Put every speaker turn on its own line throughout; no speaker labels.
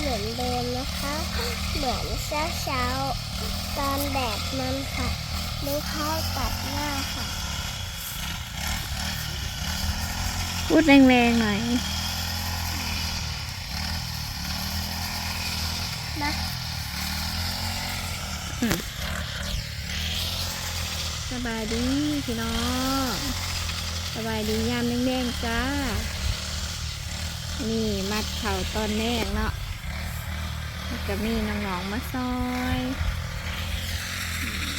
เหมือนเดิมนะคะ เหมือนเช้าเช้าๆตอนแดดมันค่ะดูเขาตัดหน้าค่ะ
พูดแรงๆหน่อย
นะ
สบายดีพี่น้องสบายดียามแดงๆจ้านี่มัดเข่าตอนแรกเนาะแล้ว ก็มีน้องๆมาซอยอืม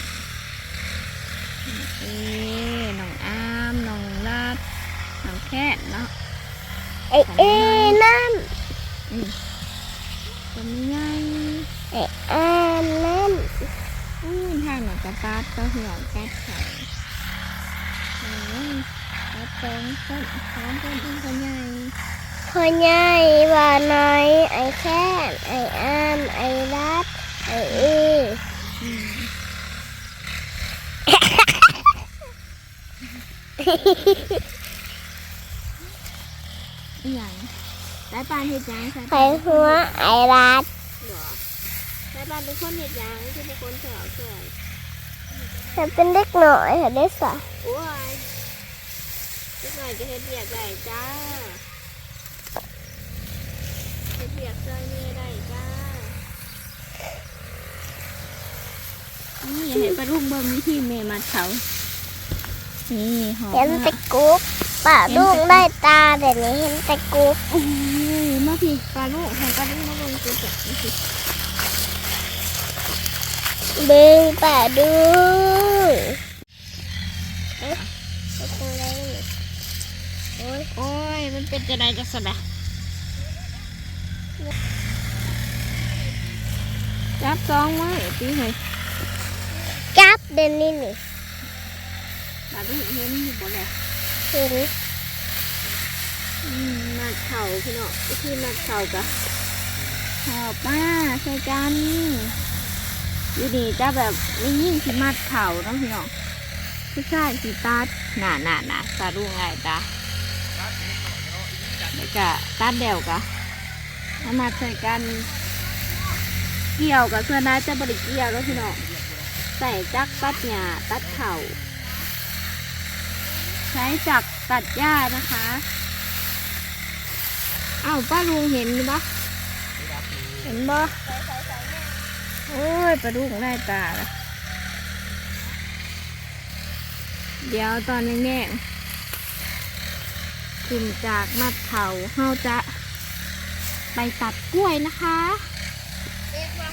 นี่น้องอามน้องลาดน้องแค่เนาะ
ไอเอ้นั่น
อืมตัวไม่ใหญ่
ไอแอนนั่น
อู้ทางหนูจะปาดก็เหี่ยวแก๊สไข่โอ้ยปาดตรงต้นสามต้นอีกคนใหญ่
พ่อใหญ่ว่าน้อย ไอแค่นไออานไอรัดไอเอ
อืมอหย่างได้ปานเห็ดหยังใส่
ไอหัวไอรัด
หรอได้ปานเป็นคนเห็ดหยังคือเป็นคนเฉาเฉย
ฉันเป็นเด็กหน่อยค่ะเด็กสาว
โอ้ยนิดหน่อยจะเห็ดเบียกได้จ้าเห็ดเบียกซอยเมียได้จ้า นี่เห็นปลาลูกเบิ่งวิธีเมมัดเขา นี่หอม
เห็น
มา
แต่
ก
กุ๊บป่าลูกได้ตาเดี๋ยวนี้เห็นแต่กุ๊บ
โอ้ยมาพี่ปลาลูกให้ปลาลูกมาเบิ่งตัวจับนี่สิ
เบึงป่าดูเอ๊ะเป็นอะไรนี่โอ้ย
โอ้ยมันเป็นจะไดจะสบะจับสองไว้ตีให้
จับ เดี๋ยวนี้นี่
ปลาลูกเห็นอยู่บ่แหละ
เห็น
อืมมัดเข่าพี่น้องวิธีมัดเข่ากะขอบมาใส่กันอยู่ดีจะแบบไม่ยิ่งที่มัดเข่าเนาะพี่น้องผู้ชายสีตัดหนาหนาหนาตาดูง่ายตาแล้วก็ตัดเดี่ยวกะเอามาใส่กัน เกี่ยวกับเสื้อได้จะบริเกี่ยวแล้วพี่น้อง ใส่จักรตัดหญ้าตัดเข่า ใช้จักรตัดหญ้านะคะอ้าวป้าลุงเห็นปะเห็นปะโอ้ยปลาดุกได้ตาละเดี๋ยวตอนแง่ๆขึ้นจากมัดเขาเฮาจะ ไปตัดกล้วยนะคะ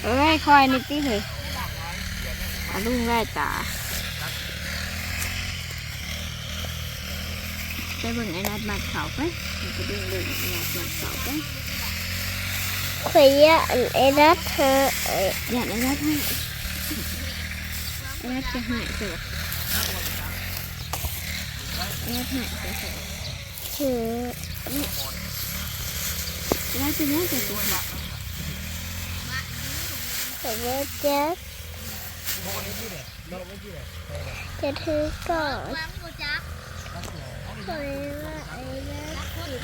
เอ้ยคอยนิดที่เหยป ลาดุกได้ตาไปเบิ่งไอ้นัดมัดเขาไปไปเบิ่งเบิ่งไอ้นัดมัดเขาไป
ขยะอันไอ้รัดเธอไอ้
อย่าไอ้นัดให้ไอ้นัดจะหายเถอะไอ้นัดหายเถอะ
เธอ
ไอ้นัดจะยังจะตัวหาย
ขยะจะ จะถือก่อนขยะไอ้รัดติด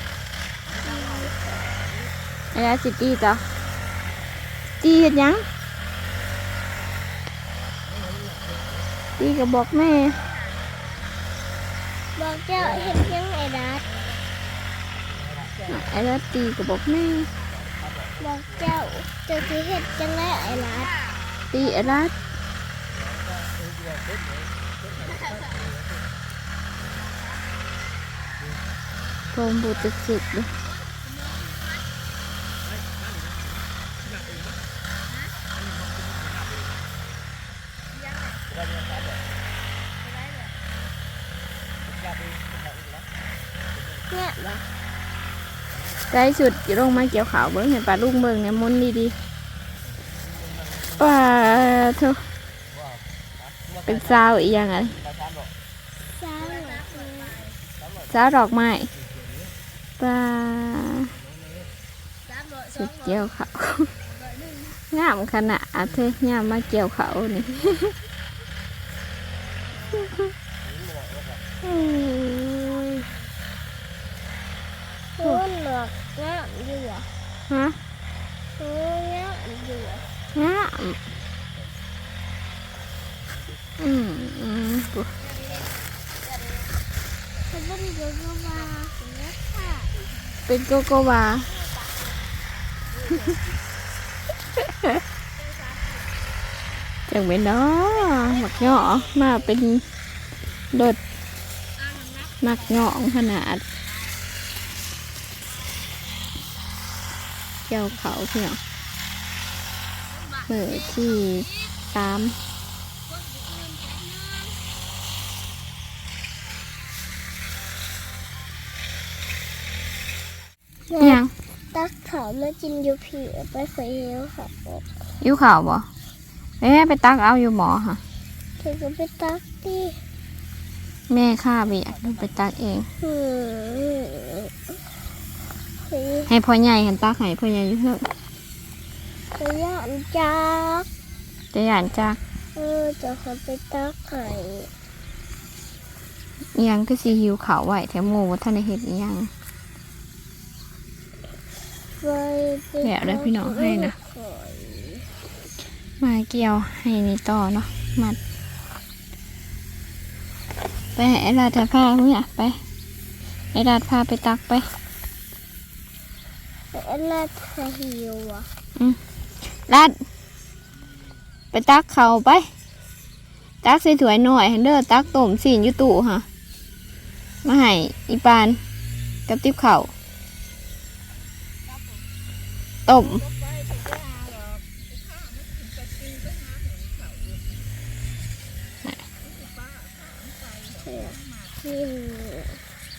ไอ้นัดสิตีต่อตีเห็นยังตีก็บอกแม่
บอกเจ้าเห็นยังไอ้รัด
ไอ้นัดตีก็บอกแม่
บอกเจ้าเจ้าที่เห็นจังไรไอ้รัด
ตีไอ้นัด ผมบูดจะสุดเลยใกล้สุดลงมาเกี่ยวขาวเบิ้งเห็นปลาลูกเบิ้งเนี่ยมุนดีดีปลาเธอ เป็นสาวอีกอย่างไง
สาว
สาวดอกไม้ปลาสุดเกี่ยวเขาวงามขนาดเธองามมาเกี่ยวเขาวนี่
อืมคุณหนวกงามอยู่เหรอ
ฮะ
อืม
อืมอืม
เขาเป็นโยโกวาเห็นไหมค่ะ
เป็นโกโกวา จังเป็นเนาะหมักเหาะมาเป็นโดดหมักเหาะขนาดเกี่ยวเขาเพียงเมื่อที่สาม ยัง
ตักเขามากินอยูผีไปเคยเลี้ยวค่ะ
อยู่ข่าวบ่เอ๊ะไปตักเอาอยู่หมอค่ะ
เธอก็ไปตักดิ
แม่ข้าเบียดไปตักเอง
หืมเฮ้ย
ให้พ่อใหญ่หันตักให้พ่อใหญ่อยู่เถอะ
ขยันจัก
จะหยานจัก
เออจะเขาไปตักไข่
อิหยังก็สิหิวข้าวไหวแถมหมูว่าท่านได้เห็ดอิหยัง
ไปไป
เดี๋ยวเดี๋ยวพี่น้องให้นะ
ไข่
มาเกี่ยวให้นี่ต่อเนาะ มัด ไปให้ไอ้ราดพาเนี่ยไป ไอ้ราดพาไปตักไป
แต่อันน่าจะหิวอะ
ราดไปตักเขาไป ตักใส่ถ้วยหน่อยหันเด้อตักต้มสีนอยู่ตู้ค่ะ มาให้อีปานกับติ๊บเขาว ต้ม
กิน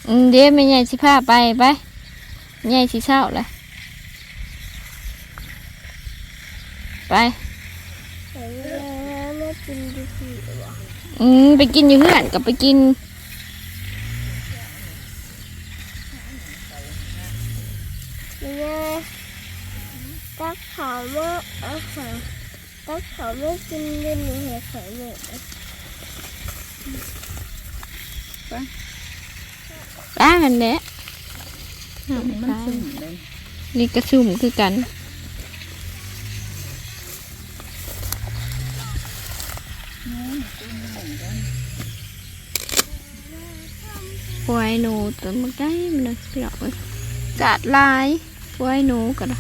อืมเดี๋ยวแม่ใหญ่สิพาไปไปใหญ่สิเศร้าเลยไป
แต่แล้วไม่กินอยูผีว่ะ
อืมไปกินอยู่เพื่อนกับไปกิน
เนี่ยตักเขาเมื่ออาหารตักเขา ไม่กินเล่นในเหตุผลเนี่ย
ร้านแหละนี่กระซุ่มคือกันปวยหนูตัวมันได้มันเลยเปรี้ยวเลยจัดลายปวยหนูกันนะ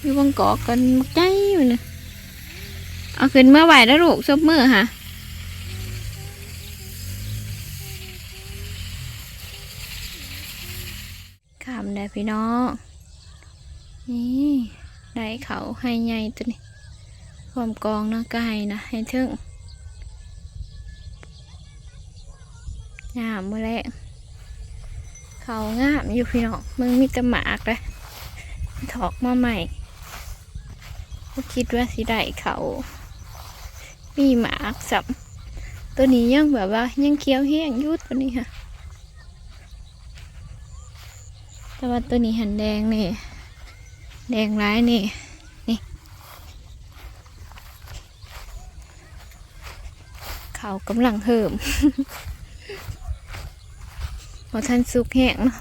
อยู่บางกอกกันมันได้มันเลย เอาขึ้นเมื่อไหวแล้วลูกซบมือค่ะขามได้พี่น้องนี่ได้เขาให้ใหญ่ตัวนี้ความกองนาะก็ให้นะให้ถึงงามเมื่อแรกเขางามอยู่พี่น้องมึงมีต่หมากเลยถอกมาใหม่ก็คิดว่าสิได้เขา มีหมากสับตัวนี้ยังแบบว่ายังเคี้ยวแห้งยุดตัวนี้ค่ะ แต่ว่าตัวนี้หันแดงนี่ แดงร้ายนี่นี่เขากำลังเหิมพอท่านสุกแห้งเนาะ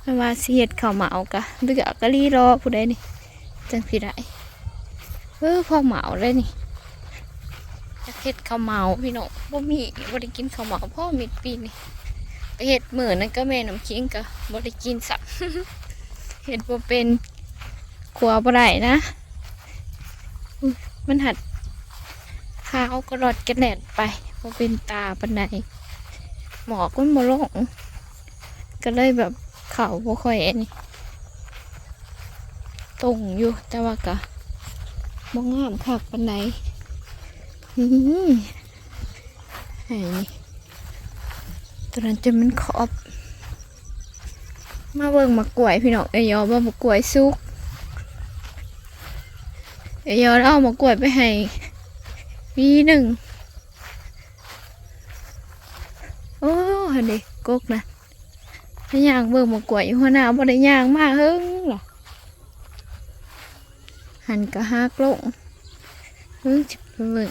เพราว่าเสียดเข้าเหมากะเลือกกะรีรอผู้ใดนี่จังสิได้เออพอเหมาเลยนี่ จะเฮ็ดข้าวเมาพี่น้องบ่มีบ่ได้กินข้าวเมาพ่อมิดปีนี่ไปเฮ็ดมื้อนั้นก็แม่น้ำคิงก็บ่ได้กินสักเฮ็ดบ่เป็นครัวบ่ได้นะ มันหัดขาวกระดอดกระแดดไปบ่เป็นตาปานใดหมอกมันมาลงก็เลยแบบเข่าบ่ค่อยนนี้ตรงอยู่แต่ว่ากะบ่งามคักปานใด นี่ไอ้นี่ตัวนั้นจะมันขอบ มาเบิ่งมากล้วยพี่น้องเอ้ยอว่ามากล้วยสุกเอ้ยอเอามากล้วยไปให้วีหนึ่งโอ้หันดิกกนะถ้าย่างเบิ่งมากวดอยู่หัวหน้าบ่ได้ย่างมาเฮิงหรอหันก็ฮักลงเฮิงจิบเบิ่ง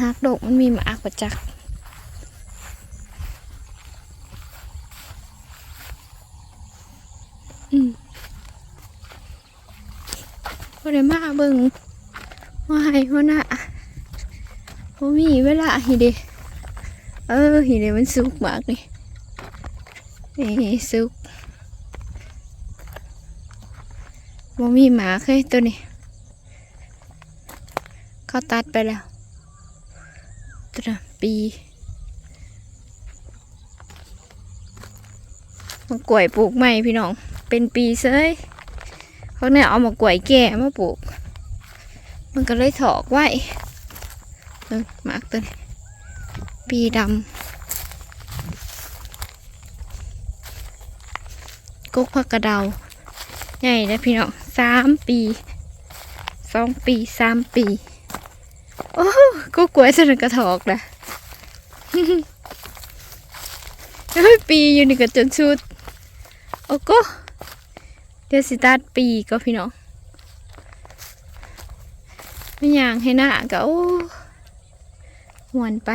ฮักดกมันมีมาอักประจักอืมได้มาเบิ่งว่าให้หัวหน้าบ่มีเวลาหิเดเออหิเดมันสุกมากนี่นี่สุกบ่มีหมาเคยตัวนี้เขาตัดไปแล้ว ตระปีมันกล้วยปลูกใหม่พี่น้อง เป็นปีเซยเขาเนี่ยเอามากล้วยแก่มาปลูก มันก็เลยถอกไว้เออหมากตัวนี้ปีดำกกผักกระเดาใหญ่นะพี่น้องสามปีสองปีสามปี โอ้ก็กล้วยสนนกระถอกนะเฮ้ยปีอยู่นี่ก็จนชุด โอ้ก็เดี๋ยวสิตัดปีก็พี่น้องไม่อยางให้หน้าก็โอ้หวนไป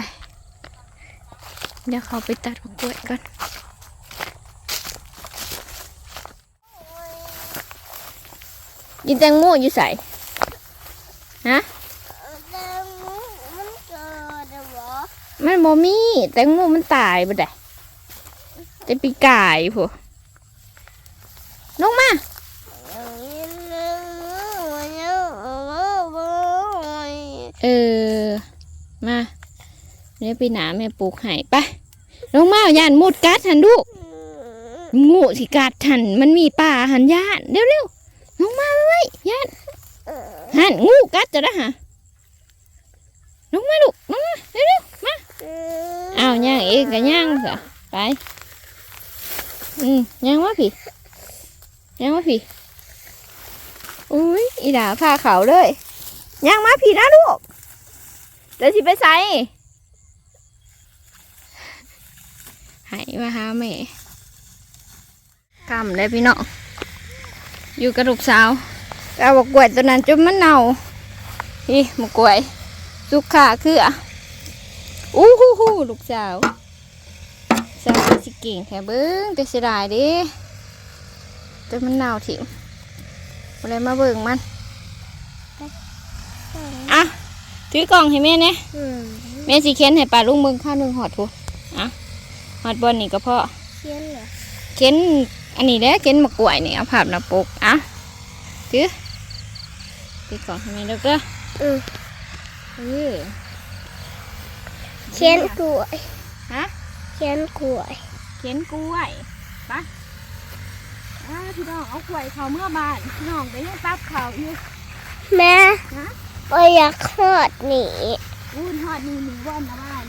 เดี๋ยวเขาไปตัดมะกล้วยก่อนยินแตงโมอยู่ใส่ฮะ
แต่มันเกิดอะเหรอ
มันบ่มีแตงโมมันตายบ่ได้แต่ปีกายพวลงมาเออ มาเดี๋ยปีหนาแม่ปลูกให้ไปลงมาย่านมุดกัดหันลูงูสิกัดหันมันมีป่าหันย่านเร็วเร็วๆลงมาไว้ย่านหันงูกัดจะได้ฮะลงมาลูกลงมาเร็วเร็ว อ้าวย่างเองก็ย่างซะไปอืมย่างวะพี่ย่างวะพี่อุ้ยอีดาพาเขาเลยย่างมาพี่นะลูกเดี๋ยวสิไปใส่หายมาหาแม่กำเลยพี่น้องอยู่กับลูกสาวเอาบกกล้วยตัวนั้นจนมันเน่าพี่มากล้วยสุกขาคืออะ อู้หูหูลูกสาวสาวสิเก่งแค่เบิ้งแต่เสียดายเดิจนมันเน่าทิ้งอะไรมาเบิ่งมันอะถือกล่องให้แม่เนี่ยแม่สิเค้นให้ปลาลุงเบิ่งข้าวหนึ่งหอดพูอะหอดบอลนี่ก็พอ
เขียนเหรอ
เค้นอันนี้แหละเค้นมะกล้วยนี่เอาภาพหน้าปกอะถือถือกล่องให้แม่เด้อเด้อ
อืม
เออ
เขียนกล้วย
ฮะ
เขียนกล้วย
เค้นกล้วยไปอ่าพี่น้องเอากล้วยเขาเมื่อบ้านพี่น้องไปยังตับเขาอยู่
แม่
ฮะ
โอ้ยอยากทอดหนี
อู้หอดนี่หนึ่งบอนนะบ้าน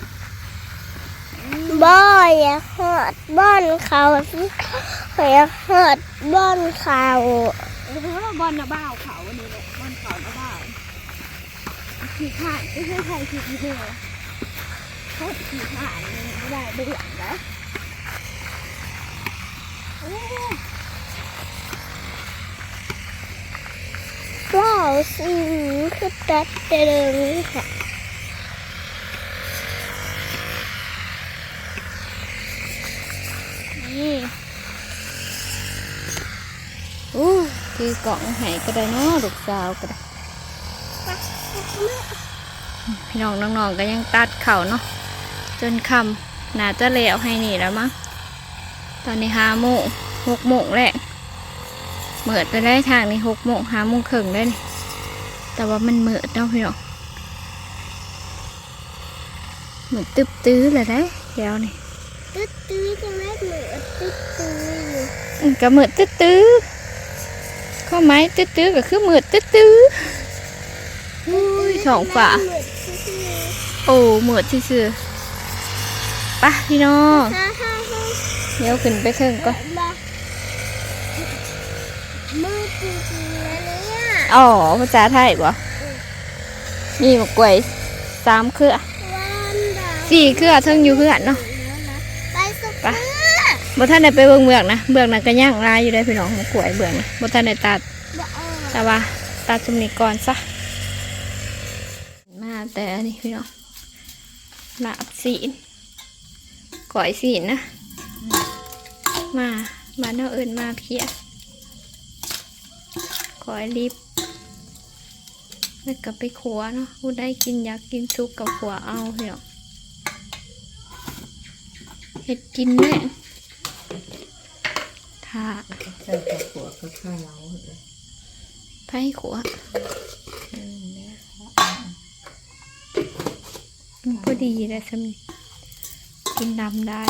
บ่อยากทอดบ้านเขาอยากทอดบ้านเขา
เออบอนนะบ้าวเขาอันนี้แหละบอนเขานะบ้าวขี่ขาดไม่ใช่ใครขี่ที่เดียว เขาขี่ขานไม่ได้เบื่อแล้ว
ว้าวสิคือตัดเดิมค่ะ
นี่อู้คือกล่องไห้ก็ได้เนาะลูกสาวก็ได้พี่น้องน้องๆก็ยังตัดเข่าเนาะ จนคำน่าจะแล้วให้นี่แล้วมั้งตอนนี้ห้าโมงหกโมงแหละเหมือดไปได้ทางนี้หกโมงห้าโมงครึ่งได้นี่แต่ว่ามันเหมือดเนาะพี่น้องเหมือนตึบตื้อเลยได้เดี๋ยวนี่
ตึ๊ดตื้อจะไม่เหมือนตึ๊ดตื้ออยู่
อืมก็เหมือดตื้อตื้อข้อไม้ตื้อตื้อก็คือเหมือดตื้อตื้ออุ้ยสองฝา
เหมือนตื้อตื้อ
โอ้เหมือดที่ซื่อๆไปะพี่น้อง
ฮ่าฮ่าฮ่า
เดี๋ยวขึ้นไปเครื่องก่อน
บ้ามือตื้อตื้อแล้วเนี่ย
อ๋อภาษาไทยบ่นี่มะกล้วยสามเครือ
วันดาว
สี่เครือเทั้งอยู่เพื่อนเนาะ
ไปสุก
ไปบ่ท่านได้ไปเบิ่งเบือกนะเบือกนั้นก็ย่างลายอยู่ได้อพี่น้องมะกล้วยเบือกนะบ่ท่านได้ตัด
บ่เอา
แต่ว่าตัดจุมนี้ก่อนซะมาแต่อันนี้พี่น้องลาบสีน ก่อยสีนนะ มาบ้านเราเอินมาเพียก่อยลิบแล้วก็ไปขัวเนาะผู้ได้กินอยากกินซุปกับขัวเอาเดี๋ยวเห็ดกินแม่ถ้า
ใส่กับหัวก็ข้าวเลย
ไผ่ขัว
เออเนี่ย
อืมพอดีเลยสำนี กินดำได้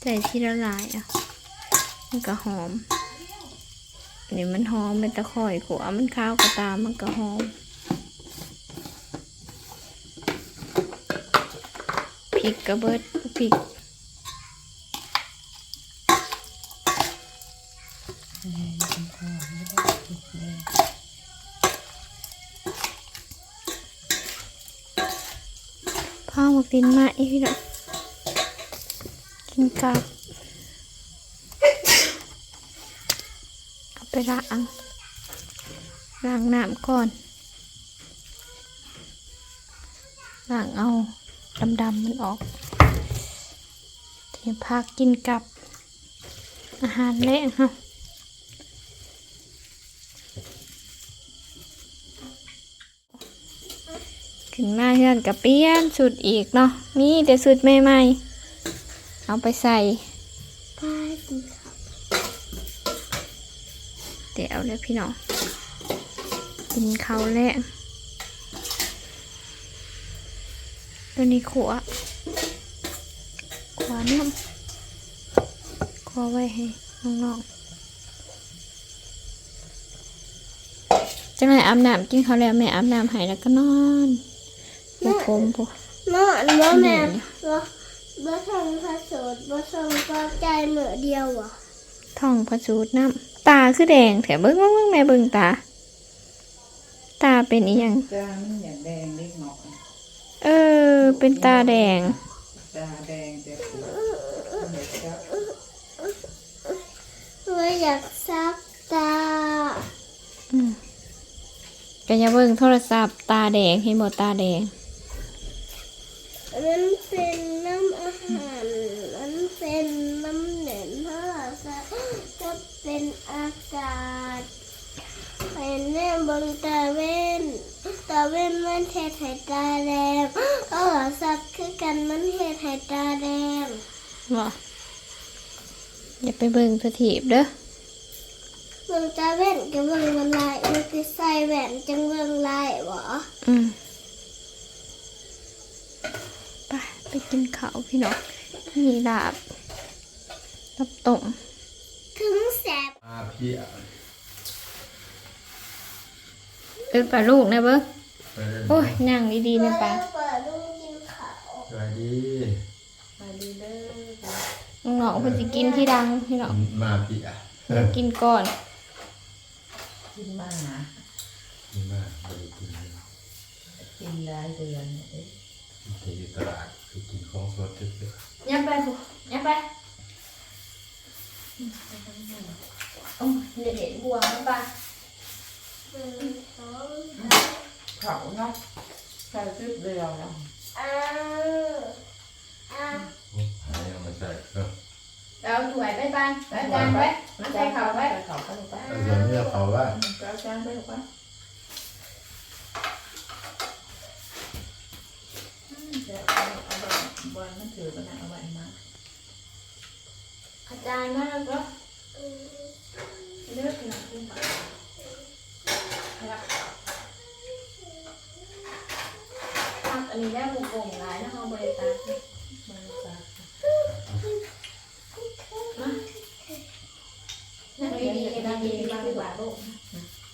ใส่ที่ละลายอะ มันก็หอม นี่มันหอมเป็นตะข่อยขัวมันข้าวกระตามมันก็หอมพริกกระเบิดพริก พ่อมากินมาอีกแล้วกินกับเอาไปล้างล้างน้ำก่อนล้างเอาดำๆมันออกเทียพักกินกับอาหารเละฮะ ขึ้นมาเฮือนกับเปลี่ยนสุดอีกเนาะมีแต่สุดใหม่ๆเอาไปใส่
ป้ากินข้าว
เดี๋ยวเลยพี่น้องกินเขาแล้วตัวนี้ขัวขวาน้ำขวาไว้ให้น้องๆจังไรอาบน้ำกินเขาแล้วแม่อาบน้ำให้แล้วก็นอน ผูกผมผูก
นอนบ่แม่บ่บ่ทำผสมบ่ทำก็ใจเหมือเดียวอะ
ท่องประสูตรน้ำตาคือแดงแถมเบิ้งเบิ้งเบิ้งแม่เบิ้งตา ตาเป็นอีหยัง
จานมันอย่างแดงเล็กหน่อย
เออ เป็นตาแดง
ตาแดงแต่หัวเด็กก็
ว่าอยากซักตา
อืมก็อย่าเบิ่งโทรศัพท์ตาแดงเห็นบ่ตาแดง
มัน เป็นน้ำอาหารมันเป็นน้ำเหน็นเพราะว่าจะเป็นอากาศเป็นแม่บนตาเว้นตาเว้นมันเทศให้ตาแดงเออสักคือกันมันเทศให้ตาแดง
บ่อย่าไปเบิ่งสถีบเด้อ
เบิ่งตาเว้นกับเบิ่งมันลายมันคือใส่แหวนจังเบิ่งลายบ่
อืม ไปไปกินข้าวพี่น้องมีลาบลับต้ม
ถึงแสบ
มาพี่อะ
เอิ้นปลาลูกนะเบิ่ง
เออ
โอ้ยนั่งดีๆนะปลา
เปิดลูกกินข้าว
สวัสดี
มาดีเด้อ
น้องๆเพิ่นสิกินที่ดังพี่น้อง
มาพี่อะ
กินก่อน
กินมากนะ
นี่มาบริกินเลย
กินได้เดือนเอ๊ะ
ไปอยู่ตลาดไป กินของสดเยอะ
ยับไปผูยับไปโอ้ยเด็ดๆบัวมันปลา
หนึ่งสอง
เขาเนาะใส่ชุดเดียวเนาะ
อ้าอ้า
ๆหายเอามาใส่เออ
เอาถ้วยไปปานไปจานไปมาใส่ข้าวไป
ใส่เขาไปลูกไป
เอาอย่างนี้เขาว่า
เอาจานไปลูกไปอืมเดี๋ยวเอาเอา บอลบอลมันถือไปนะเอาไว้มา
อาจารย์มาแล้วก็เลือกหนังกินปลาผักอันนี้ได้หมูโป่งหลายนะเขาบริการ
มาจ้ะ
มานั่งดีๆนั่งดีๆมาดีกว่าลูก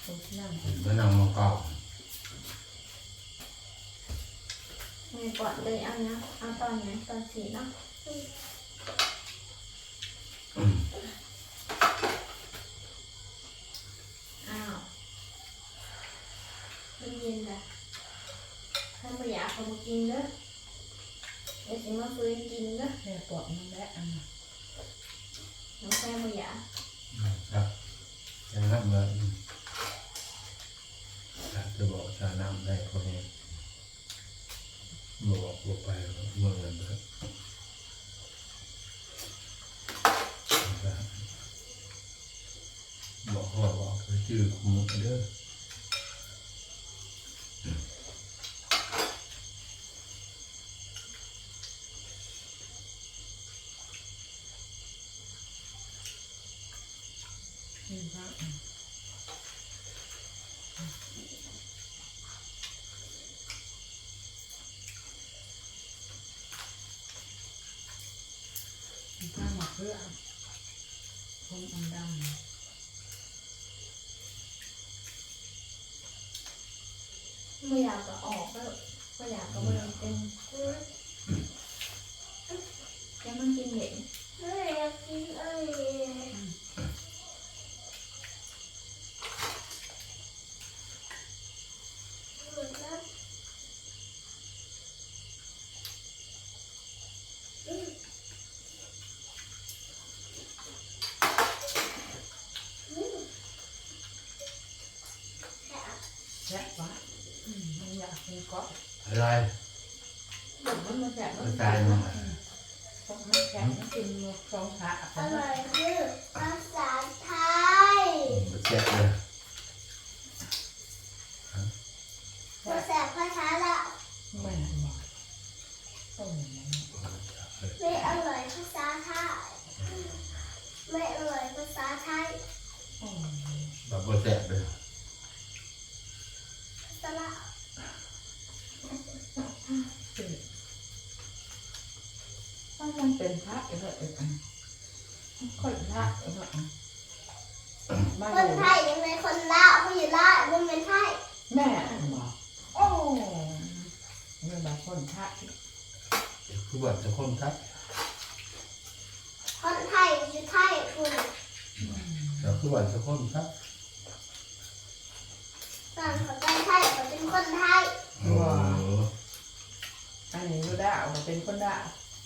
ตรงที่นั่ง
แล้วนำมาเก่า
ไม่ก่อนเลยเอา นะเอาตอนไหนตอนสีเนาะ
อืม
อ้าวมันเย็นละถ้าไม่อยาก
บ่ไปเมืองนั้นรับบอกพ่อบอกไปชื่อคุณมุเด้อ
嗯。 เพื่อพงดำไม่อยากจะออกก็ไม่อยากก็ไม่ได้เป็นแกมันกินเหม็น
ไม่อยากกินเอ้ยหมดแล้ว
แซ่บวะอืมมันอยากกินก๊อก
อะไร
เดี๋ยวมันแซ่บ
มันตายมั้ง
พวกมันแซ่บมันกินสองขา
อร่อยคือภาษาไทย
มันแซ่บเลย
ภาษาภาษาละ
ไม่หันบอกต้ม
ไม่อร่อยภาษาไทยไม่อร่อยภาษาไทย
แบบมันแซ่บเลย
ภาษาละ
ถ้ามัน เป็นพระเออเออคนพระเออ
คนไทยยังไงคนละเขาอยู่ละมันเป็นไทย
แม่บอกโอ้ไม่บอกคนพระ
คือแบบจะคนทัก
คนไทยอยู่ไทยคุณ
แต่คือแบบจะคนทัก
ตอนเขาเป็นไทยเขาเป็นคนไทย
อ้
อันนี้ยูดาเอาเป็นคนได่า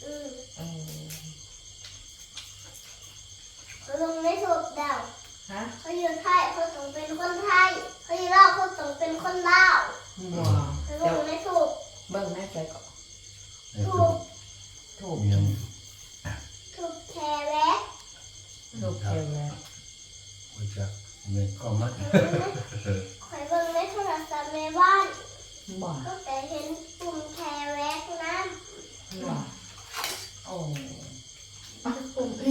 อืม
เออ
เขาลงไม่ถูกเดา
ฮะ
เขาอยู่ไทยเขาต้องเป็นคนไทยเขาอยู่ลาวเขาต้องเป็นคนลาว
หัว
เขาล
เดี๋ยว
งไม่ถูก
เบิ่งแม่ใจก่อน
ไอ้ตัว
ถูก
เมียง
ถูกแคร์แวะ
ถูกเกี่ยวแล้ว
มันจะเมียก็มัด
คอยเบิ่งในโทรศัพท์ในบ้าน
บอก
ก็แต่เห็น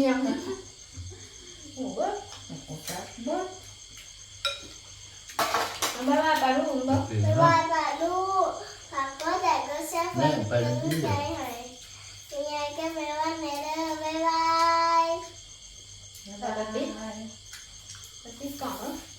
riêng nữa Ủa, một bớt. Bye bye bà
Lu bớt.
Bye bye
bà Lu.
Hoặc có thể có sẽ phải những cái này Nhà cái mẹ bạn này đó. Bye bye. Bye bye. Bye bye Bye bye Bye bye